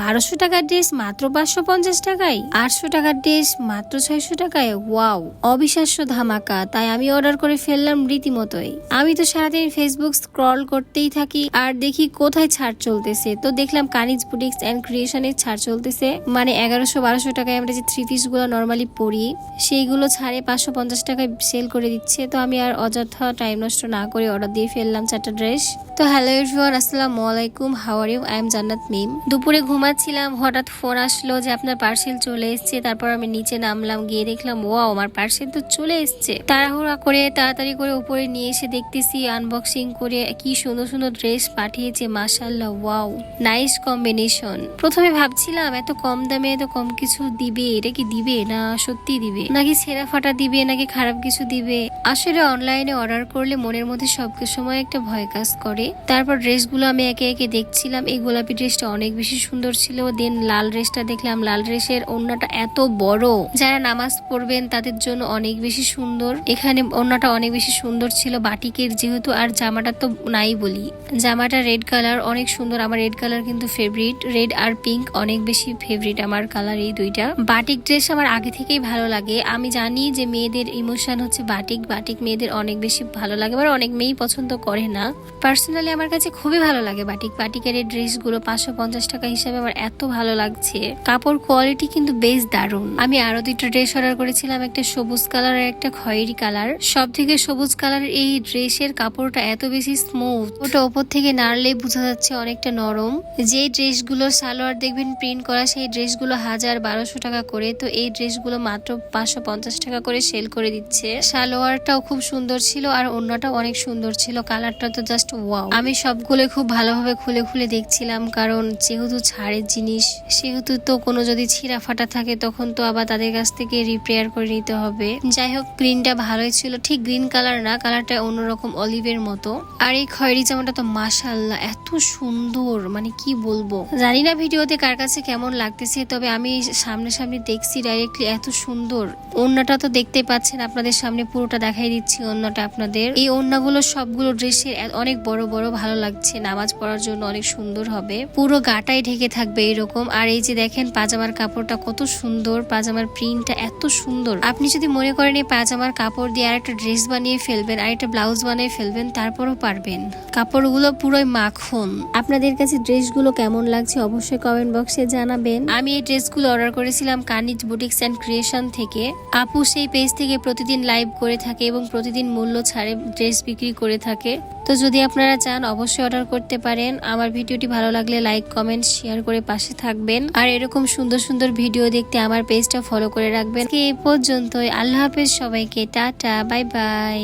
বারোশো টাকার ড্রেস মাত্র পাঁচশো পঞ্চাশ টাকায়, আটশো টাকার ড্রেস মাত্র ছয়শো টাকায়, ওয়াও, অবিশ্বাস্য ধামাকা। তাই আমি অর্ডার করে ফেললাম রীতিমতোই। আমি তো সারাদিন ফেসবুক স্ক্রল করতেই থাকি, আর দেখি কোথায় ছাড় চলতেছে। তো দেখলাম কানিজ বুটিক্স অ্যান্ড ক্রিয়েশনের ছাড় চলতেছে। মানে এগারোশো বারোশো টাকায় আমরা যে থ্রি পিসগুলো নর্মালি পরি, সেইগুলো ছাড়ে পাঁচশো পঞ্চাশ টাকায় সেল করে দিচ্ছে। তো আমি আর অযথা টাইম নষ্ট না করে অর্ডার দিয়ে ফেললাম চারটা ড্রেস তো হ্যালো এভরিওয়ান আসসালামু আলাইকুম। হাওয়ার ইউ আই এম জান্নাত মিম দুপুরে ঘুমাচ্ছিলাম, হঠাৎ ফোন আসলো যে আপনার পার্সেল চলে এসেছে, তারপর আমি নিচে নামলাম, গিয়ে দেখলাম ওয়াও আমার পার্সেল তো চলে এসেছে। তাড়াহুড়া করে, তাড়াতাড়ি করে উপরে নিয়ে এসে দেখতেছি আনবক্সিং করে কি সুন্দর সুন্দর ড্রেস পাঠিয়েছে মাশাল্লাহ ওয়াও নাইস কম্বিনেশন প্রথমে ভাবছিলাম, এত কম দামে এত কম কিছু দিবে, এটা কি দিবে না সত্যি দিবে? নাকি ছেঁড়া ফাটা দিবে, নাকি খারাপ কিছু দিবে? আসলে অনলাইনে অর্ডার করলে মনের মধ্যে সব সময় একটা ভয় কাজ করে। তারপর ড্রেসগুলো আমি একে একে দেখছিলাম, এই গোলাপি ড্রেসটা অনেক বেশি সুন্দর ছিল দেন লাল ড্রেসটা দেখলাম। লাল ড্রেসের ওড়নাটা এত বড়। যারা নামাজ পড়বেন তাদের জন্য অনেক বেশি সুন্দর। এখানে ওড়নাটা অনেক বেশি সুন্দর ছিল। বাটিকের যেহেতু আর জামাটা তো নাই বলি। জামাটা রেড কালার, অনেক সুন্দর। আমার রেড কালার কিন্তু ফেভারিট রেড আর পিঙ্ক অনেক বেশি ফেভারিট আমার কালার এই দুইটা। বাটিক ড্রেস আমার আগে থেকেই ভালো লাগে। আমি জানি যে মেয়েদের ইমোশন হচ্ছে বাটিক। বাটিক মেয়েদের অনেক বেশি ভালো লাগে। আবার অনেক মেয়েই পছন্দ করে না। পার্সোনালি আমার কাছে খুবই ভালো লাগে বাটিক। বাটিকের এই ড্রেসগুলো পাঁচশো পঞ্চাশ টাকা হিসাবে আমার এত ভালো লাগছে। কাপড় কোয়ালিটি কিন্তু বেশ দারুণ। আমি আরও দুইটা ড্রেস অর্ডার করেছিলাম, একটা সবুজ কালার আর একটা খয়েরি কালার সব থেকে সবুজ কালার এই ড্রেসের কাপড়টা এত বেশি স্মুথ ওটা ওপর থেকে নাড়লেই বোঝা যাচ্ছে অনেকটা নরম। যে ড্রেসগুলো সালোয়ার দেখবেন প্রিন্ট করা, সেই ড্রেসগুলো হাজার বারোশো টাকা করে। তো এই ড্রেসগুলো মাত্র পাঁচশো পঞ্চাশ টাকা করে সেল করে দিচ্ছে। সালোয়ারটাও খুব সুন্দর ছিল আর অন্যটাও অনেক সুন্দর ছিল। কালারটা তো জাস্ট ওয়াও আমি সবগুলো খুব ভালোভাবে খুলে খুলে দেখছিলাম, কারণ যেহেতু ছাড়ের জিনিস, সেহেতু তো কোনো যদি ছিঁড়া ফাটা থাকে তখন তো আবার তাদের কাছ থেকে রিপেয়ার করে নিতে হবে। যাই হোক গ্রিনটা ভালোই ছিল। ঠিক গ্রিন কালার না কালারটা অন্যরকম অলিভের মতো। আর এই খয়েরি জামাটা তো মাশাল্লাহ এত সুন্দর মানে কি বলব? জানি না ভিডিওতে কার কাছে কেমন লাগতেছে, তবে আমি সামনে সামনে দেখছি ডাইরেক্টলি এত সুন্দর। ওড়নাটা তো দেখতে পাচ্ছেন, আপনাদের সামনে পুরোটা দেখাই দিচ্ছি ওড়নাটা আপনাদের। এই ওড়নাগুলো সবগুলো ড্রেসের অনেক বড় বড়, ভালো লাগছে। নামাজ পড়ার জন্য অনেক সুন্দর হবে। পুরো গাটাই ঢেকে থাকবে এরকম। আর এই যে দেখেন পাজামার কাপড়টা কত সুন্দর, পাজামার প্রিন্টটা এত সুন্দর। আপনি যদি মনে করেন এই পাজামার কাপড় দিয়ে আর একটা ড্রেস বানিয়ে ফেলবেন আর একটা ব্লাউজ বানিয়ে ফেলবেন, তারপরও পারবেন। কাপড়গুলো পুরোই মাখন। আপনাদের কাছে ড্রেসগুলো কেমন লাগছে অবশ্যই কমেন্ট বক্সে জানাবেন। আমি এই ড্রেসগুলো অর্ডার করেছিলাম কানিজ বুটিক্স অ্যান্ড ক্রিয়েশন থেকে। আপু সেই পেজ থেকে প্রতিদিন লাইভ করে থাকে এবং প্রতিদিন মূল্য ছাড়ে ড্রেস বিক্রি করে থাকে। তো যদি আপনারা চান, অবশ্যই অর্ডার করতে পারেন। আমার ভিডিওটি ভালো লাগলে লাইক কমেন্ট শেয়ার করে পাশে থাকবেন। আর এরকম সুন্দর সুন্দর ভিডিও দেখতে আমার পেজটা ফলো করে রাখবেন। এই পর্যন্তই। আল্লাহ হাফেজ সবাইকে। Tata bye bye